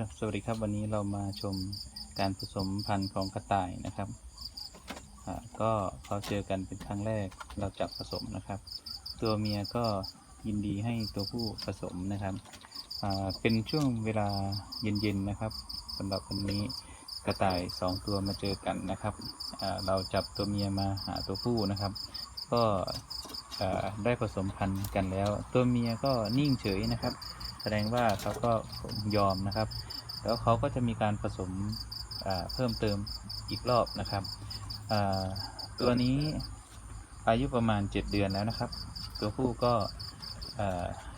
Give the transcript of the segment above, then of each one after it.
ครับสวัสดีครับวันนี้เรามาชมการผสมพันธุ์ของกระต่ายนะครับก็เขาเจอกันเป็นครั้งแรกเราจับผสมนะครับ ตัวเมียก็ยินดีให้ตัวผู้ผสมนะครับเป็นช่วงเวลาเย็นๆนะครับสำหรับวันนี้กระต่ายสองตัวมาเจอกันนะครับเราจับตัวเมียมาหาตัวผู้นะครับ ก็ได้ผสมพันธุ์กันแล้ว ตัวเมียก็นิ่งเฉยนะครับ ดงว่าเขาก็ยอมนะครับ แล้วเขาก็จะมีการผสมเพิ่มเติมอีกรอบนะครับ ตัวนี้อายุประมาณ 7 เดือนแล้วนะครับ ตัวผู้ก็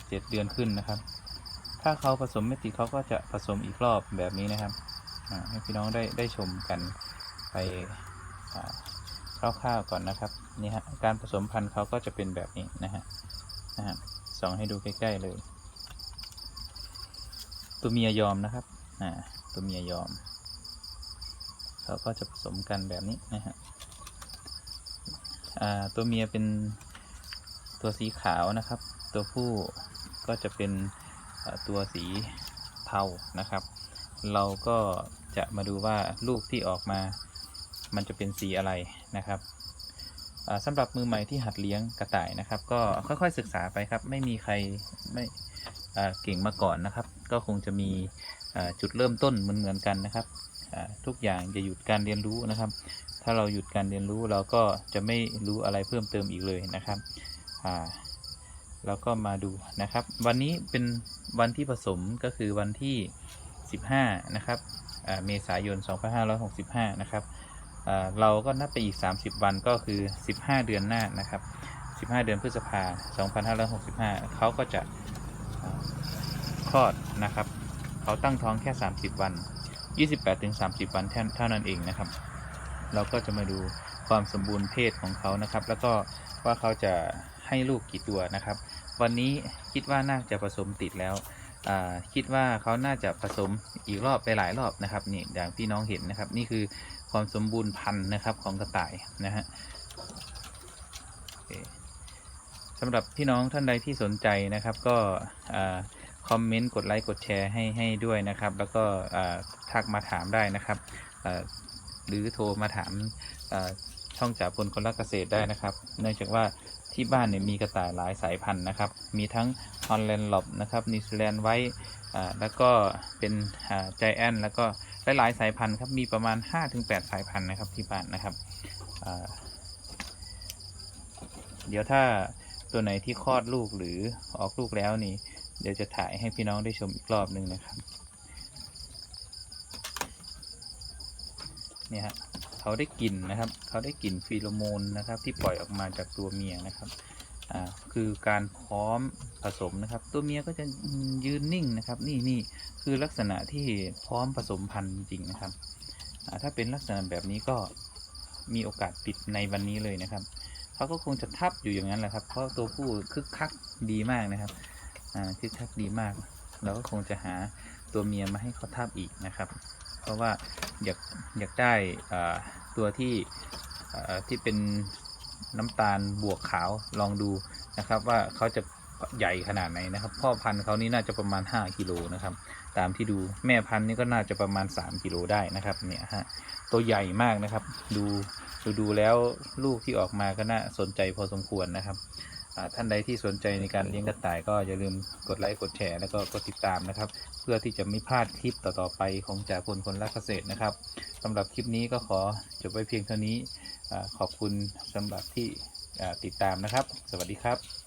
เจ็ดเดือนขึ้นนะครับ ถ้าเขาผสมไม่ติดเขาก็จะผสมอีกรอบแบบนี้นะครับให้พี่น้องได้ได้ชมกันไปคร่าวๆก่อนนะครับนี่ฮะการผสมพันธุ์เขาก็จะเป็นแบบนี้นะฮะนะฮะส่องให้ดูใกล้ๆเลย ตัวเมียยอมนะครับอ่าตัวเมียยอมเขาก็จะผสมกันแบบนี้นะฮะอ่าตัวเมียเป็นตัวสีขาวนะครับ ตัวผู้ก็จะเป็นตัวสีเทานะครับ เราก็จะมาดูว่าลูกที่ออกมามันจะเป็นสีอะไรนะครับสำหรับมือใหม่ที่หัดเลี้ยงกระต่ายนะครับ ก็ค่อยๆศึกษาไปครับ ไม่มีใครไม่ ก่งมาก่อนนะครับ ก็คงจะมีจุดเริ่มต้นเหมือนๆกันนะครับทุกอย่างจะหยุดการเรียนรู้นะครับ ถ้าเราหยุดการเรียนรู้เราก็จะไม่รู้อะไรเพิ่มเติมอีกเลยนะครับอ่าเราก็มาดูนะครับ วันนี้เป็นวันที่ผสมก็คือวันที่ 15 นะครับเมษายน 2565 นะครับอ่าเราก็นับไปอีก 30 วันก็คือ 15 เดือนหน้านะครับ 15 เดือนพฤษภา 2565 เขาก็จะ คลอดนะครับ เขาตั้งท้องแค่ 30 วัน 28ถึง30 วันเท่าเท่านั้นเองนะครับ เราก็จะมาดูความสมบูรณ์เพศของเขานะครับ แล้วก็ว่าเขาจะให้ลูกกี่ตัวนะครับ วันนี้คิดว่าน่าจะผสมติดแล้วคิดว่าเขาน่าจะผสมอีกรอบไปหลายรอบนะครับนี่อย่างที่น้องเห็นนะครับ นี่คือความสมบูรณ์พันธุ์นะครับของกระต่ายนะฮะ สำหรับพี่น้องท่านใดที่สนใจนะครับ ก็คอมเมนต์กดไลค์กดแชร์ให้ให้ด้วยนะครับ แล้วก็ทักมาถามได้นะครับหรือโทรมาถามช่องจ่าพลคนรักเกษตรได้นะครับ เนื่องจากว่าที่บ้านเนี่ยมีกระต่ายหลายสายพันธุ์นะครับ มีทั้งฮอลแลนด์หลบนะครับนิวซีแลนด์ไว้แล้วก็เป็นใจแอนแล้วก็หลายๆสายพันธุ์ครับมีประมาณ 5-8 สายพันธุ์นะครับที่บ้านนะครับ เดี๋ยวถ้า ตัวไหนที่คลอดลูกหรือออกลูกแล้วนี่ เดี๋ยวจะถ่ายให้พี่น้องได้ชมอีกรอบหนึ่งนะครับเนี่ยฮะเขาได้กลิ่นนะครับ เขาได้กลิ่นฟีโรโมนนะครับ ที่ปล่อยออกมาจากตัวเมียนะครับอ่าคือการพร้อมผสมนะครับ ตัวเมียก็จะยืนนิ่งนะครับ นี่นี่คือลักษณะที่พร้อมผสมพันธุ์จริงนะครับอ่าถ้าเป็นลักษณะแบบนี้ก็มีโอกาสติดในวันนี้เลยนะครับ เขาก็คงจะทับอยู่อย่างนั้นแหละครับ เพราะตัวผู้คึกคักดีมากนะครับ อ่าที่ทักดีมาก เราก็คงจะหาตัวเมียมาให้เขาทับอีกนะครับ เพราะว่าอยากอยากได้อ่าตัวที่อ่าที่เป็นน้ำตาลบวกขาวลองดูนะครับ ว่าเขาจะ ใหญ่ขนาดไหนนะครับ พ่อพันธุ์เขานี่น่าจะประมาณ 5กิโลนะครับ ตามที่ดูแม่พันธุ์นี่ก็น่าจะประมาณ 3กิโลได้นะครับ เนี่ยฮะตัวใหญ่มากนะครับ ดูดูดูแล้วลูกที่ออกมาก็น่าสนใจพอสมควรนะครับท่านใดที่สนใจในการเลี้ยงกระต่ายก็อย่าลืมกดไลค์กดแชร์แล้วก็กดติดตามนะครับ เพื่อที่จะไม่พลาดคลิปต่อๆไปของจ่าพลคนรักเกษตรนะครับสำหรับคลิปนี้ก็ขอจบไว้เพียงเท่านี้ขอบคุณสำหรับที่ติดตามนะครับ สวัสดีครับ